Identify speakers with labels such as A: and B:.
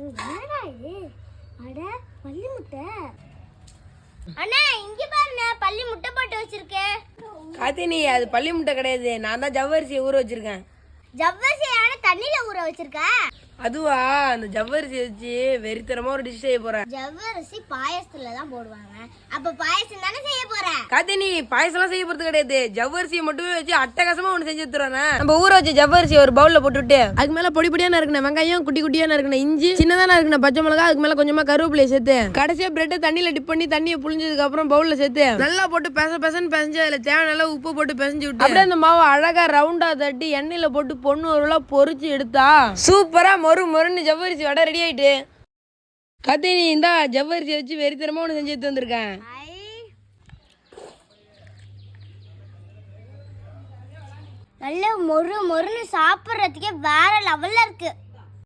A: என்னடா இது? அட பள்ளி முட்டை. அண்ணா இங்க பாருண்ணா பள்ளி முட்டை போட்டு வச்சிருக்கேன்.
B: காத்தினி அது பள்ளி முட்டை கிடையாது. நான் தான் ஜவ்வரிசியை ஊற வச்சிருக்கேன்.
A: ஜவ்வரிசி ஆன தண்ணியில ஊற வச்சிருக்க?
B: அதுவா அந்த ஜவ்வரிசி வச்சு வெறித்தனமா ஒரு டிஷ் செய்ய போறேன்.
A: ஜவ்வரிசி பாயசத்துல தான் போடுவாங்க. அப்ப பாயசம் தானே செய்ய போற?
B: காத்தினி பாயசம்லாம் செய்ய போறது கிடையாது. ஜவ்வரிசியை மட்டுமே வச்சு அட்டகாசமா ஒன்று செஞ்சு எடுத்துறேன் நம்ம ஊற வச்ச ஜவ்வரிசி ஒரு பவுல்ல போட்டுவிட்டு அதுக்கு மேல பொடி பொடியான இருக்கணும் வெங்காயம் குட்டி குட்டியான இருக்கணும் இஞ்சி சின்னதான இருக்கணும் பச்சை மிளகா அதுக்கு மேல கொஞ்சமா கருவேப்பிலையை சேர்த்து கடைசியா பிரெட்டை தண்ணியில டிப் பண்ணி தண்ணியை புளிஞ்சதுக்கு அப்புறம் பவுல்ல சேர்த்து நல்லா போட்டு பெச பெசன்னு பெசஞ்சு அதுல தேவையான உப்பு போட்டு பெசஞ்சு விட்டு அப்படியே அந்த மாவை அழகா ரவுண்டா தட்டி எண்ணெயில போட்டு பொண்ணு ஒரு பொரிச்சு எடுத்தா சூப்பரா மொறு மொறுன்னு ஜவ்வரிசி வடை ரெடி ஆயிட்டு. கத்தினி இந்தா ஜவ்வரிசி வச்சு வெறித்தனமா ஒன்று செஞ்சு எடுத்து வந்திருக்கேன்.
A: நல்ல மொறு மொறுன்னு சாப்பிட்றதுக்கே வேற லெவல்ல இருக்கு.